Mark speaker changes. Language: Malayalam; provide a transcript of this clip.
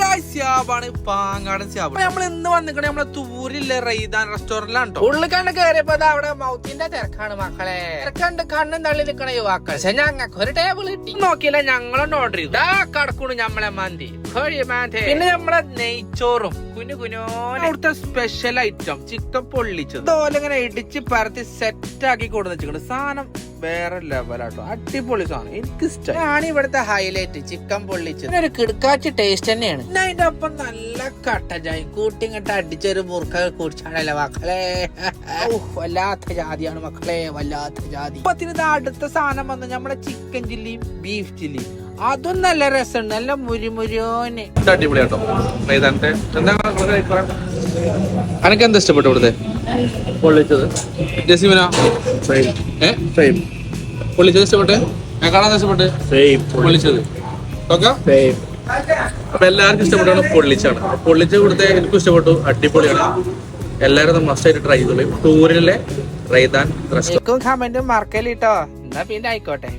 Speaker 1: ഗായ്സ് സ്യാബാണ് പാങ്ങാടൻ സ്യാബ് നമ്മൾ ഇന്ന് വന്നിക്കണേ നമ്മളെ തൂരിലെ റൈദാൻ റെസ്റ്റോറന്റിലാണ്
Speaker 2: ഉള്ളിൽ കണ്ട് കയറിയപ്പോ ദാ അവിടെ മൗത്തിന്റെ തിരക്കാണ് മക്കളെ. തിരക്കണ്ട് കണ്ണും തള്ളി നിക്കണ യുവാക്കൾ പക്ഷെ ഞങ്ങൾക്ക് ഒരു ടേബിൾ കിട്ടി.
Speaker 1: നോക്കിയില്ല ഞങ്ങളൊന്ന് ഓർഡർ ചെയ്തു.
Speaker 2: കടക്കണു ഞമ്മളെ മന്തി.
Speaker 1: പിന്നെ നമ്മളെ നെയ്ച്ചോറും. കുഞ്ഞു കുഞ്ഞോനെ അവിടുത്തെ സ്പെഷ്യൽ ഐറ്റം ചിക്കൻ പൊള്ളിച്ചത്. ഇതുപോലെ ഇങ്ങനെ ഇടിച്ച് പരത്തി സെറ്റ് ആക്കി കൊടുത്തു വെച്ചിട്ടുണ്ട് സാധനം വേറെ ലെവലാട്ടോ അടിപൊളി സാധനം. എനിക്ക് ഇഷ്ടം
Speaker 2: ആണ് ഇവിടുത്തെ ഹൈലൈറ്റ് ചിക്കൻ പൊള്ളിച്ചത്. ഒരു കിടക്കാച്ചി ടേസ്റ്റ് തന്നെയാണ്.
Speaker 1: പിന്നെ അതിന്റെ ഒപ്പം നല്ല കട്ട ചായ കൂട്ടി ഇങ്ങോട്ട് അടിച്ചൊരു മുറുക്ക കുടിച്ചാണല്ലോ മക്കളെ?
Speaker 2: വല്ലാത്ത ജാതിയാണ് മക്കളെ വല്ലാത്ത ജാതി.
Speaker 1: അപ്പത്തിന് ഇത് അടുത്ത സാധനം വന്നു നമ്മുടെ ചിക്കൻ ചില്ലിയും ബീഫ് ചില്ലിയും അതും നല്ല രസമുണ്ട് നല്ല മുരിമുരിയോന് അടിപൊളിയാട്ടോ. മൈതാനത്തെ. അനക്ക് എന്താ ഇഷ്ടപ്പെട്ടു ഇവിടുത്തെ?
Speaker 3: പൊള്ളിച്ചത്.
Speaker 1: ജസീമിന?
Speaker 3: സെയിം
Speaker 1: ഏ?
Speaker 3: സെയിം
Speaker 1: പൊള്ളിച്ചത് ഇഷ്ടപ്പെട്ട്? ഞാൻ കാണാൻ ഇഷ്ടപ്പെട്ട്?
Speaker 3: സെയിം
Speaker 1: പൊള്ളിച്ചത്. ഓക്കെ?
Speaker 3: സെയിം
Speaker 1: അപ്പൊ എല്ലാവർക്കും ഇഷ്ടപ്പെട്ടാണ് പൊള്ളിച്ചാണ്. പൊള്ളിച്ച കൊടുത്ത എനിക്കും ഇഷ്ടപ്പെട്ടു. അടിപൊളിയാണ്. എല്ലാവരും മസ്റ്റ് ആയിട്ട് ട്രൈ ചെയ്തോളൂ. ടൂറിലെ റൈതാൻ റെസ്റ്റോറന്റ്
Speaker 2: കമന്റും മറക്കലിട്ടോ എന്നാ പിന്നെ ആയിക്കോട്ടെ.